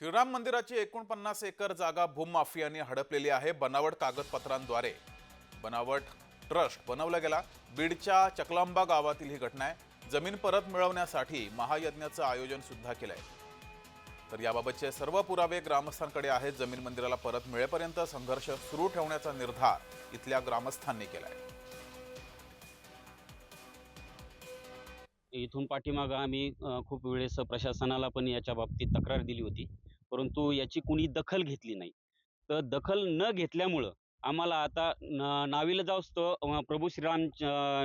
श्रीराम मंदिराची एकोणपन्नास एकर जागा भूमाफियांनी हडपलेली आहे बनावट कागदपत्रांद्वारे. बनावट ट्रस्ट बनवला गेला. बीडच्या चकलांबा गावातील ही घटना आहे. जमीन परत मिळवण्यासाठी महायज्ञाचं आयोजन सुद्धा आहे तर याबाबतचे सर्व पुरावे ग्रामस्थांकडे आहेत. जमीन मंदिराला परत मिळेपर्यंत संघर्ष सुरू ठेवण्याचा निर्धार इथल्या ग्रामस्थांनी केलाय. इथून पाठीमागं आम्ही खूप वेळेस प्रशासनाला पण याच्या बाबतीत तक्रार दिली होती. परंतु याची कुणी दखल घेतली नाही. तर दखल न घेतल्यामुळं आम्हाला आता न नाविलाजावस्तो अ, प्रभू श्रीराम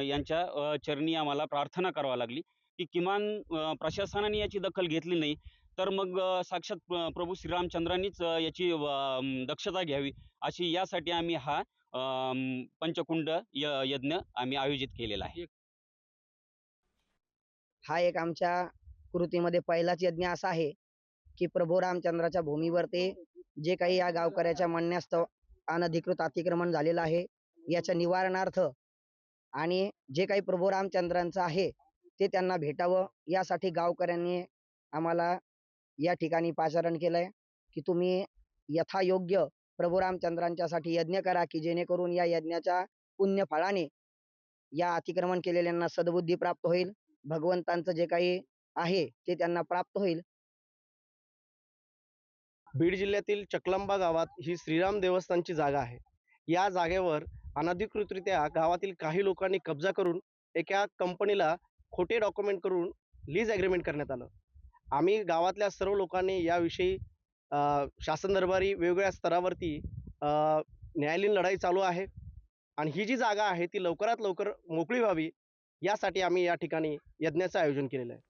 यांच्या चरणी आम्हाला प्रार्थना करावी लागली की किमान प्रशासनाने याची दखल घेतली नाही तर मग साक्षात प्र- प्रभू श्रीरामचंद्रांनीच याची दक्षता घ्यावी अशी यासाठी आम्ही हा पंचकुंड य यज्ञ आम्ही आयोजित केलेला आहे. हा एक आमच्या कृतीमध्ये पहिलाच यज्ञ असा आहे. की प्रभू रामचंद्राच्या भूमीवरती जे काही या गावकऱ्याच्या म्हणण्यास्तव अनधिकृत अतिक्रमण झालेलं आहे याच्या निवारणार्थ आणि जे काही प्रभू रामचंद्रांचं आहे ते त्यांना भेटावं यासाठी गावकऱ्यांनी आम्हाला या ठिकाणी पाचारण केलंय की तुम्ही यथायोग्य प्रभू रामचंद्रांच्यासाठी यज्ञ करा की जेणेकरून या यज्ञाच्या पुण्य फळाने या अतिक्रमण केलेल्यांना सद्बुद्धी प्राप्त होईल भगवंतांचं जे काही आहे ते त्यांना प्राप्त होईल बीड जिल्ह्यातील चकलंबा गावात ही श्रीराम देवस्थानची जागा आहे. या जागेवर अनधिकृतरित्या गावातील काही लोकांनी कब्जा करून एका कंपनीला खोटे डॉक्युमेंट करून लीज ॲग्रीमेंट करण्यात आलं. आम्ही गावातल्या सर्व लोकांनी याविषयी शासन दरबारी वेगवेगळ्या स्तरावरती न्यायालयीन लढाई चालू आहे. आणि ही जी जागा आहे ती लवकरात लवकर मोकळी व्हावी यासाठी आम्ही या ठिकाणी यज्ञाचं आयोजन केलेलं आहे.